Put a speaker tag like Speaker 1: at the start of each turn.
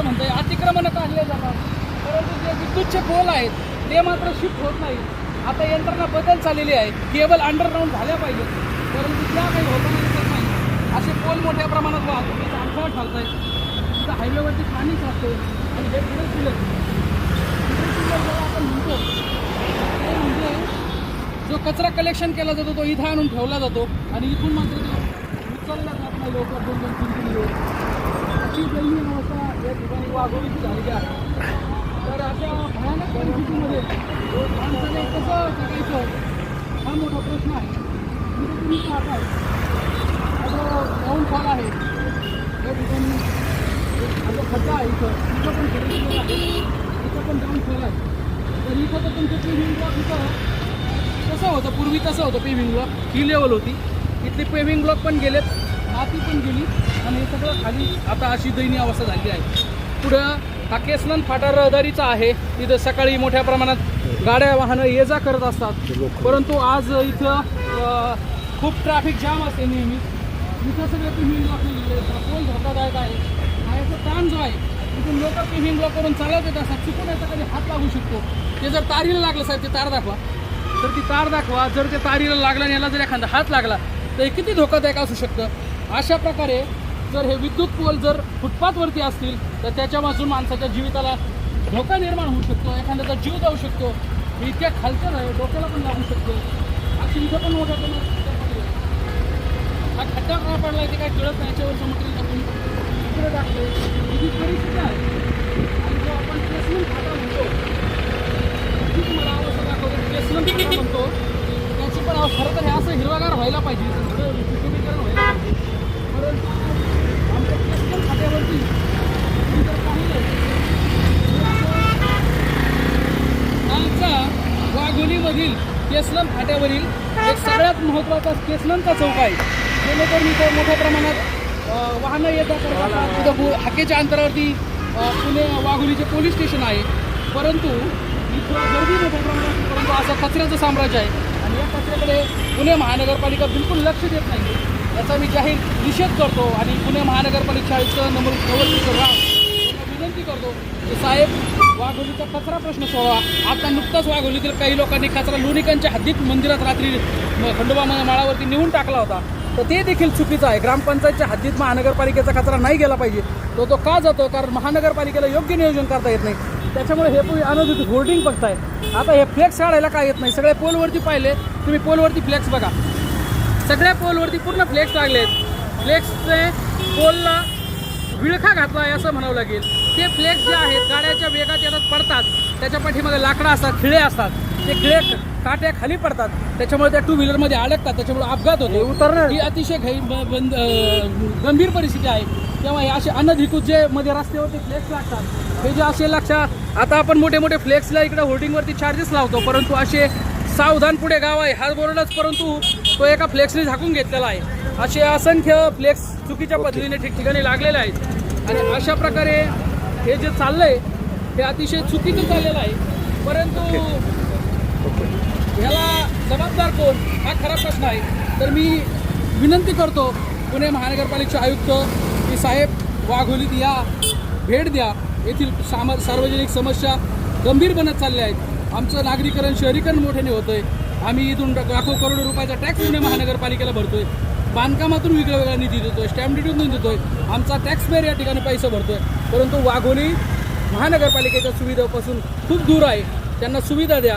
Speaker 1: असं म्हणतोय अतिक्रमण काढले जातात परंतु जे विद्युतचे पोल आहेत ते मात्र शिफ्ट होत नाही आता यंत्रणा बदल झालेली आहे केबल अंडरग्राऊंड झाल्या पाहिजेत. परंतु त्या काही होताना दिसत नाही. असे पोल मोठ्या प्रमाणात वाहतुकीचा अडथळा ठरत आहे तिथं हायवेवरती पाणी साचते आणि हे पुढे फुलं जेव्हा आपण म्हणतो ते म्हणजे जो कचरा कलेक्शन केला जातो तो इथं आणून ठेवला जातो. आणि इथून मात्र तो उचलला जात नाही. लवकर दोन दोन तीन तीन दिवस. अशी दयनीय अवस्था या ठिकाणी वाघोलीची झालेली आहे. तर अशा भयानक परिस्थितीमध्ये माणसाने कसं जगायचं हा मोठा प्रश्न आहे. तुम्ही पाहताय. हा जो फॉल आहे. या ठिकाणी असं खड्डा आहे इथं. इथं पण खड्डे आहे इथं पण ग्राउंड फॉल आहे तर इथं तर तुमचं पेव्हिंग ब्लॉक इथं. कसं होतं? पूर्वी कसं होतं पेविंग ब्लॉक ही लेवल होती. इथले पेव्हिंग ब्लॉक पण गेलेत. माती पण गेली आणि हे सगळं खाली आता अशी दयनीय अवस्था झाली आहे. पुढं हा केसनंद फाटा रहदारीचा आहे. इथं सकाळी मोठ्या प्रमाणात गाड्या वाहनं ये जा करत असतात. परंतु आज इथं खूप ट्रॅफिक जाम असते नेहमी. इथं सगळं पेव्हिंग ब्लॉक गेले पोल धोकादायक आहे? हा याचा ताण जो आहे तिथून लोक पेव्हिंग ब्लॉक करून चालत येत असतात. चुकून याचा कधी हात लागू शकतो. ते जर तारीला लागलं साहेब ते तार दाखवा. तर ती तार दाखवा. जर ते तारीला लागलं आणि याला जर एखादा हात लागला तर हे किती धोकादायक असू शकतं? अशा प्रकारे जर हे विद्युत पोल जर फुटपाथवरती असतील तर त्याच्यापासून माणसाच्या जीविताला धोका निर्माण होऊ शकतो एखाद्याचा जीव जाऊ शकतो. इतक्या खालच्या आहे डोक्याला पण लागू शकतो. अशी इथं पण मोठ्या हा खड्डा का पडला ते काय कळत नाही याच्यावरचं मटेरियल टाकून इकडे टाकतो ही जी परिस्थिती आहे आणि जो आपण प्लेसमेंट खाता म्हणतो ती तुम्हाला अवस्था दाखवतो प्लेसमेंट खाता म्हणतो त्याची पण थोडंसं हिरवागार व्हायला पाहिजे. थोडं व्हायला पाहिजे. परंतु आमच्या प्लेसमेंट खात्यावरती तुम्ही जर पाहिलं आमचा वाघोलीमधील केसलन फाट्यावरील एक सगळ्यात महत्त्वाचा केसलनचा चौक आहे. जेणेकरून इथं मोठ्या प्रमाणात वाहनं येतात. तिथं हाकेच्या अंतरावरती पुणे वाघोलीचे पोलीस स्टेशन आहे. परंतु इथं गर्दी मोठ्या प्रमाणात परंतु असं कचऱ्याचं साम्राज्य आहे. आणि या कचऱ्याकडे पुणे महानगरपालिका बिलकुल लक्ष देत नाही. याचा मी जाहीर निषेध करतो आणि पुणे महानगरपालिका आयुक्त नंबर राव यांना विनंती करतो की साहेब वाघोलीचा कचरा प्रश्न सोडवा. आता नुकताच वाघोलीतील काही लोकांनी कचरा लोणिकांच्या हद्दीत मंदिरात रात्री खंडोबा माळावरती नेऊन टाकला होता. तर ते देखील चुकीचं आहे. ग्रामपंचायतच्या हद्दीत महानगरपालिकेचा कचरा नाही गेला पाहिजे. तो तो का जातो? कारण महानगरपालिकेला योग्य नियोजन करता येत नाही. त्याच्यामुळे हे आणत होती होर्डिंग बघताय. आता हे फ्लेक्स काढायला काय येत नाही. सगळे पोलवरती पाहिले. तुम्ही पोलवरती फ्लेक्स बघा. सगळ्या पोलवरती पूर्ण फ्लेक्स लागले आहेत फ्लेक्सचे पोलला विळखा घातला आहे असं म्हणावं लागेल. ते फ्लेक्स जे आहेत गाड्याच्या वेगात येतात पडतात. त्याच्या पाठीमध्ये लाकडं असतात खिळे असतात. ते खिळे काट्या खाली पडतात. त्याच्यामुळे त्या टू व्हीलरमध्ये अडकतात. त्याच्यामुळे अपघात होतो. उतरणार. ही अतिशय घाई गंभीर परिस्थिती आहे. तेव्हा हे असे अनधिकृत जे मध्ये रस्त्यावरती फ्लेक्स लागतात हे जे असे लक्षात आता आपण मोठे मोठे फ्लेक्सला इकडे होर्डिंगवरती चार्जेस लावतो परंतु असे सावधान पुढे गाव आहे. हा बोर्डच परंतु तो एका फ्लेक्सने झाकून घेतलेला आहे. असे असंख्य फ्लेक्स चुकीच्या पद्धतीने ठिकठिकाणी लागलेले आहेत. आणि अशा प्रकारे हे जे चाललंय हे अतिशय चुकीचं चाललेलं आहे. परंतु ह्याला जबाबदार कोण? हा खरा प्रश्न आहे. तर मी विनंती करतो पुणे महानगरपालिकेचे आयुक्त की साहेब वाघोलीत या. भेट द्या. येथील साम सार्वजनिक समस्या गंभीर बनत चालल्या आहेत. आमचं नागरीकरण शहरीकरण मोठ्याने होतं आहे आम्ही इथून लाखो करोड रुपयाचा टॅक्स पुणे महानगरपालिकेला भरतोय. बांधकामातून वेगळा वेगळा निधी देतोय स्टॅम्प ड्युटीतून देतोय. आमचा टॅक्स पेअर या ठिकाणी पैसे भरतोय. परंतु वाघोली महानगरपालिकेच्या सुविधेपासून खूप दूर आहे. त्यांना सुविधा द्या.